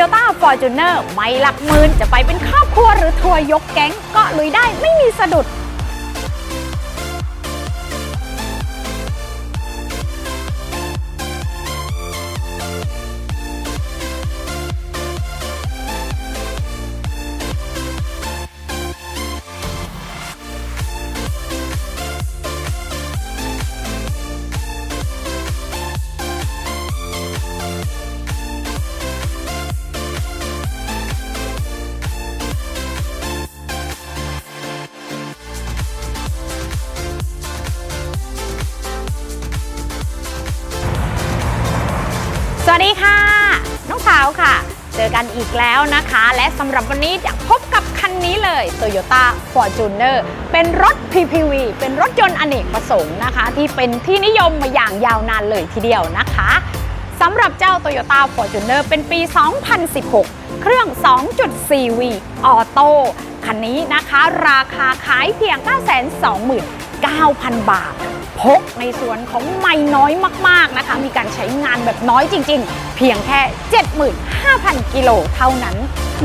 ยต้าฟอร์จูเนอร์ไม่หลักหมื่นจะไปเป็นครอบครัวหรือทัวร์ยกแก๊งก็ลุยได้ไม่มีสะดุด วัสดีค่ะ น้องสาวค่ะ เจอกันอีกแล้วนะคะ และสำหรับวันนี้อยากพบกับคันนี้เลย Toyota Fortuner เป็นรถ PPV เป็นรถยนต์อเนกประสงค์นะคะ ที่เป็นที่นิยมมาอย่างยาวนานเลยทีเดียวนะคะสำหรับเจ้า Toyota Fortuner เป็นปี 2016 เครื่อง 2.4V ออโต้คันนี้นะคะ ราคาขายเพียง 9 2 0 0 0 9,000 บาท พกในส่วนของไม่น้อยมากๆนะคะ มีการใช้งานแบบน้อยจริงๆ เพียงแค่ 75,000 กิโลเท่านั้น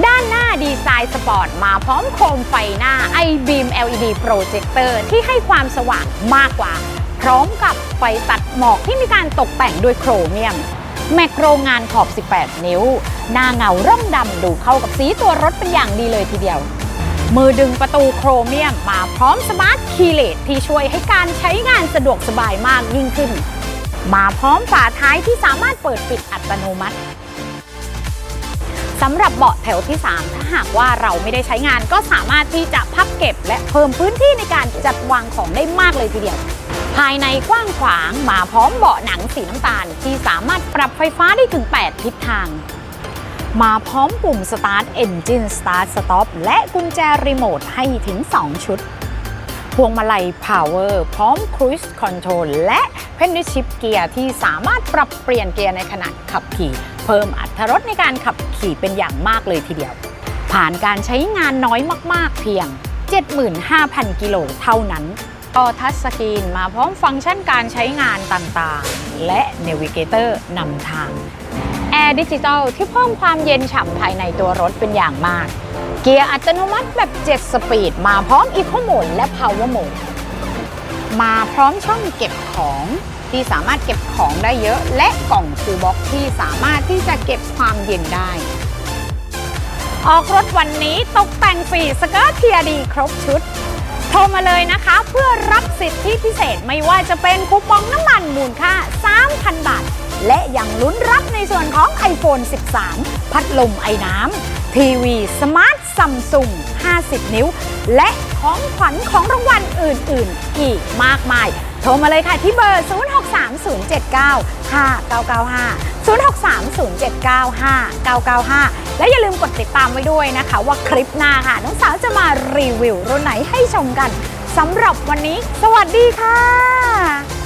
ด้านหน้าดีไซน์สปอร์ตมาพร้อมโคมไฟหน้า iBeam LED Projector ที่ให้ความสว่างมากกว่า พร้อมกับไฟตัดหมอกที่มีการตกแต่งด้วยโครเมียมแมกโรงานขอบ 18 นิ้ว หน้าเงาร่มดำดูเข้ากับสีตัวรถเป็นอย่างดีเลยทีเดียว มือดึงประตูโครเมียมมาพร้อมสมาร์ทคีย์เลสที่ช่วยให้การใช้งานสะดวกสบายมากยิ่งขึ้น มาพร้อมฝาท้ายที่สามารถเปิดปิดอัตโนมัติสำหรับเบาะแถวที่ 3 ถ้าหากว่าเราไม่ได้ใช้งานก็สามารถที่จะพับเก็บ และเพิ่มพื้นที่ในการจัดวางของได้มากเลยทีเดียว ภายในกว้างขวางมาพร้อมเบาะหนังสีน้ำตาล ที่สามารถปรับไฟฟ้าได้ถึง 8 ทิศทาง มาพร้อมปุ่ม Start Engine Start Stop และกุญแจรีโมทให้ถึง 2 ชุด พวงมาลัย Power พร้อม Cruise Control และ p e n d u Shift เกียร์ที่สามารถปรับเปลี่ยนเกียร์ในขณะขับขี่ เพิ่มอัตรถรสในการขับขี่เป็นอย่างมากเลยทีเดียว ผ่านการใช้งานน้อยมากๆเพียง 75,000 กิโลเท่านั้น ต่อทัชสกรีนมาพร้อมฟังก์ชันการใช้งานต่างๆ และ Navigator นำทาง แอร์ดิจิตอลที่เพิ่มความเย็นฉ่ำภายในตัวรถเป็นอย่างมาก เกียร์อัตโนมัติแบบ 7 สปีด มาพร้อมอีโคโหมดและ Power Mode มาพร้อมช่องเก็บของที่สามารถเก็บของได้เยอะและกล่องคูบ็อกซ์ที่สามารถที่จะเก็บความเย็นได้ ออกรถวันนี้ตกแต่งฟรีสเกิร์ตเทียดีครบชุด โทรมาเลยนะคะเพื่อรับสิทธิพิเศษไม่ว่าจะเป็นคูปองน้ำมันมูลค่า 3,000 บาท และยังลุ้นรับในส่วนของ iPhone 13 พัดลมไอ้น้ำ ทีวีสมาร์ทซัมซุง50 นิ้ว และของขวัญของรางวัลอื่น ๆ อีกมากมาย โทรมาเลยค่ะที่เบอร์ 0630795995 0630795995 และอย่าลืมกดติดตามไว้ด้วยนะคะ ว่าคลิปหน้าค่ะ น้องสาวจะมารีวิวรุ่นไหนให้ชมกันสำหรับวันนี้ สวัสดีค่ะ